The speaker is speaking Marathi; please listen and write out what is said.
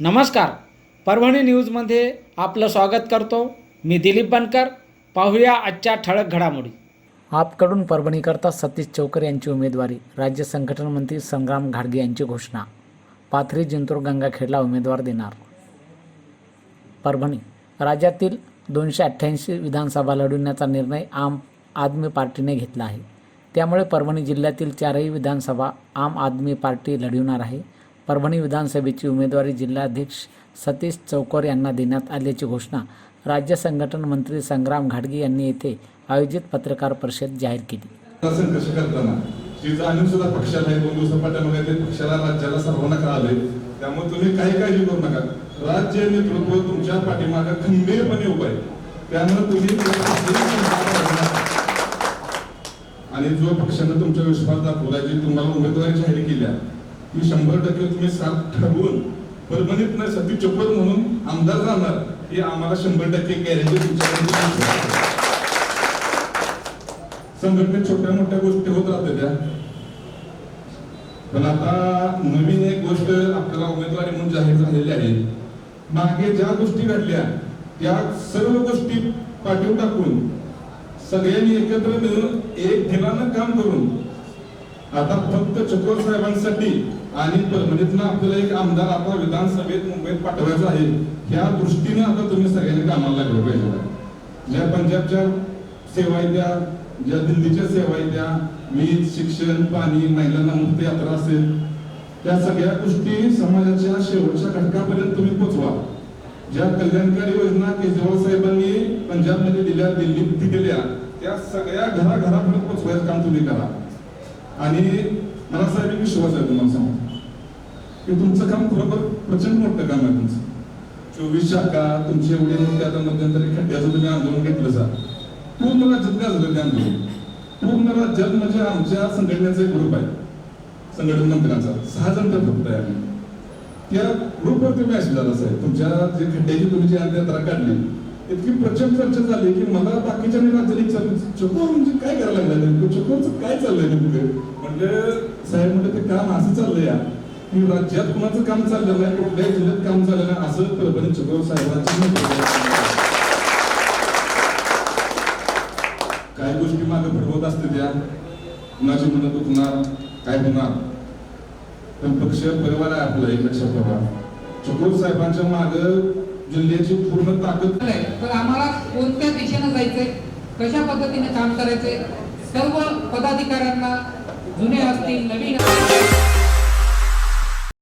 नमस्कार. परभणी न्यूजमध्ये आपलं स्वागत करतो. मी दिलीप बनकर. पाहूया आजच्या ठळक घडामोडी. आपकडून परभणीकरता सतीश चौकर यांची उमेदवारी राज्य संघटन मंत्री संग्राम घाडगे यांची घोषणा पाथरी जिंतूर गंगाखेडला उमेदवार देणार. परभणी राज्यातील दोनशे अठ्ठ्याऐंशी विधानसभा लढविण्याचा निर्णय आम आदमी पार्टीने घेतला आहे. त्यामुळे परभणी जिल्ह्यातील चारही विधानसभा आम आदमी पार्टी लढविणार आहे. परभणी विधानसभेची उमेदवारी जिल्हाध्यक्ष सतीश चौकर यांना देण्यात आल्याची घोषणा राज्य संघटन मंत्री संग्राम घाडगे यांनी येथे आयोजित पत्रकार परिषद जाहीर केली. त्यामुळे तुम्ही काही काळजी करू नका. राज्य नेतृत्व तुमच्या पाठीमागे खंबीरपणे उभं आहे. त्यामुळे तुम्ही आणि जो पक्षानं तुमच्या विश्वास दाखवला जी तुम्हाला उमेदवारी जाहीर केल्या मी शंभर टक्के तुम्ही साथ ठरवून परभणीत नाही सती चोपर म्हणून आमदार जाणार हे आम्हाला शंभर टक्के गॅरंटी संघटनेत छोट्या मोठ्या गोष्टी होत राहतात त्या. पण आता नवीन एक गोष्ट आपल्याला उमेदवारी म्हणून जाहीर झालेली आहे. मागे ज्या गोष्टी घडल्या त्या सर्व गोष्टी पाठवून टाकून सगळ्यांनी एकत्र मिळून एक दिनानं काम करून आता फक्त चकोर साहेबांसाठी आणि परभणीतनं म्हणजे आपल्याला एक आमदार आता विधानसभेत मुंबईत पाठवायचा आहे त्या दृष्टीने आता तुम्ही सगळ्यांनी कामाला लागलं पाहिजे. ज्या पंजाबच्या सेवा द्या ज्या दिल्लीच्या सेवा द्या वीज शिक्षण पाणी महिलांना मुक्त यात्रा असेल त्या सगळ्या गोष्टी समाजाच्या शेवटच्या घटकापर्यंत तुम्ही पोचवा. ज्या कल्याणकारी योजना केजरीवाल साहेबांनी पंजाबमध्ये दिल्या दिल्लीत दिलेल्या त्या सगळ्या घराघरापर्यंत पोचवायचं काम तुम्ही करा. आणि मला साहेब एक विश्वास आहे तुम्हाला सांगतो. की तुमचं काम खरोखर प्रचंड मोठं काम आहे तुमचं. चोवीस शाखा तुमचे एवढे मोठे आता मध्यंतरी खड्ड्याचं तुम्ही आंदोलन घेतलं जा पूर्ण राज्यात गाजलं ते आंदोलन? पूर्ण राज्यात म्हणजे आमच्या संघटनेचा एक ग्रुप आहे. संघटन मंत्र्यांचा. सहा जण तर फक्त आहे त्या त्या ग्रुपवरती मॅसेज झाला साहेब तुमच्या जे खड्ड्याची तुम्ही जी यात्रा काढली इतकी प्रचंड चर्चा झाली की मला बाकीच्या राज्यात विचारलं चकोर म्हणजे काय करायला लागलं नेमकं? चकोरचं काय चाललंय नेमकं? म्हणजे साहेब म्हणजे ते काम असं चाललंय या की राज्यात कुणाचं काम चाललं नाही कुठल्याही जिल्ह्यात काम झालं नाही असं परभणी चकोर साहेबांची काही गोष्टी मागे फडवत असते त्या? कुणाची म्हणत दुखणार काय होणार? पण पक्ष परिवार आहे आपला एक लक्षात ठेवा चकोर साहेबांच्या मागं जिल्ह्याची पूर्ण ताकद. आहे. तर आम्हाला कोणत्या दिशेनं जायचंय? कशा पद्धतीने काम करायचंय? सर्व पदाधिकाऱ्यांना जुने असतील नवीन असतील.